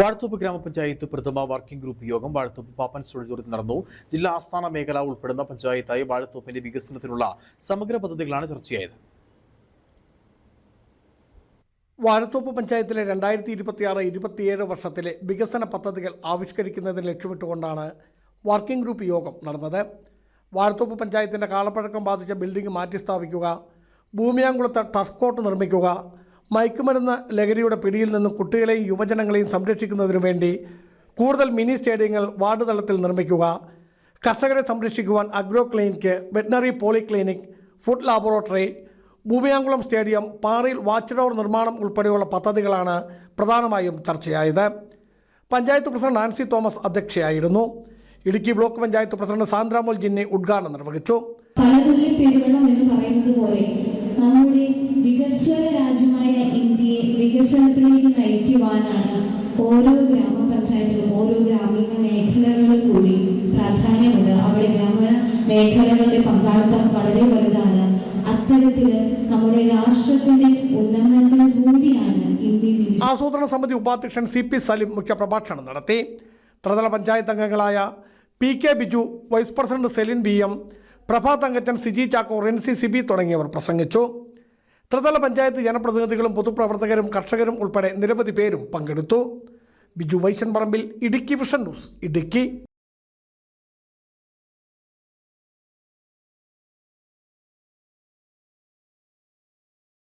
വാഴത്തോപ്പ് ഗ്രാമപഞ്ചായത്ത് പ്രഥമ working group യോഗം വാഴത്തോപ്പ് പാപ്പൻ സ്റ്റോഡിറ്റോറിയത്തിൽ നടന്നു. ജില്ലാ ആസ്ഥാന മേഖല ഉൾപ്പെടുന്ന പഞ്ചായത്തായി വാഴത്തോപ്പിന്റെ വികസനത്തിനുള്ള സമഗ്ര പദ്ധതികളാണ് ചർച്ചയായത്. വാഴത്തോപ്പ് പഞ്ചായത്തിലെ രണ്ടായിരത്തി ഇരുപത്തിയാറ് ഇരുപത്തിയേഴ് വർഷത്തിലെ വികസന പദ്ധതികൾ ആവിഷ്കരിക്കുന്നതിന് ലക്ഷ്യമിട്ടുകൊണ്ടാണ് വർക്കിംഗ് ഗ്രൂപ്പ് യോഗം നടന്നത്. വാഴത്തോപ്പ് പഞ്ചായത്തിന്റെ കാലപ്പഴക്കം ബാധിച്ച ബിൽഡിംഗ് മാറ്റി സ്ഥാപിക്കുക ഭൂമിയാങ്കുളത്ത് ടഫ് കോർട്ട് നിർമ്മിക്കുക മയക്കുമരുന്ന് ലഹരിയുടെ പിടിയിൽ നിന്നും കുട്ടികളെയും യുവജനങ്ങളെയും സംരക്ഷിക്കുന്നതിനു വേണ്ടി കൂടുതൽ മിനി സ്റ്റേഡിയങ്ങൾ വാർഡ് തലത്തിൽ നിർമ്മിക്കുക. കർഷകരെ സംരക്ഷിക്കുവാൻ agro clinic veterinary polyclinic food laboratory Bhoomiyankulam stadium പാറയിൽ വാച്ച് ടവർ നിർമ്മാണം ഉൾപ്പെടെയുള്ള പദ്ധതികളാണ് പ്രധാനമായും ചർച്ചയായത്. പഞ്ചായത്ത് പ്രസിഡന്റ് നാൻസി തോമസ് അധ്യക്ഷയായിരുന്നു. ഇടുക്കി ബ്ലോക്ക് പഞ്ചായത്ത് പ്രസിഡന്റ് സാന്ദ്രാമോൾ ജിന്നി ഉദ്ഘാടനം നിർവഹിച്ചു. പലതുള്ളി പെരുവെള്ളം എന്ന് പറയുന്നത് പോലെ നമ്മുടെ വികസ്വര ഓരോ ഗ്രാമപഞ്ചായത്തിലും ഓരോ ഗ്രാമീണ മേഖലകളിൽ കൂടി പ്രാധാന്യമുണ്ട്. അവിടെ ഗ്രാമീണ മേഖലകളുടെ പങ്കാളിത്തം വളരെ വലുതാണ്. അത്തരത്തിൽ നമ്മുടെ രാഷ്ട്രത്തിന്റെ ഉന്നമനത്തിന് കൂടിയാണ് ഇന്ത്യ വികസനം ആസൂത്രണ സമിതി ഉപാധ്യക്ഷൻ സി പി സലിം മുഖ്യപ്രഭാഷണം നടത്തി. ത്രിതല പഞ്ചായത്ത് അംഗങ്ങളായ P K Biju vice president Celine B M Prabha Thankachan Siji Chacko Rency Siby തുടങ്ങിയവർ പ്രസംഗിച്ചു. ത്രിതല പഞ്ചായത്ത് ജനപ്രതിനിധികളും പൊതുപ്രവർത്തകരും കർഷകരും ഉൾപ്പെടെ നിരവധി പേരും പങ്കെടുത്തു. Biju Vaishan Parambil Idukki vision news Idukki.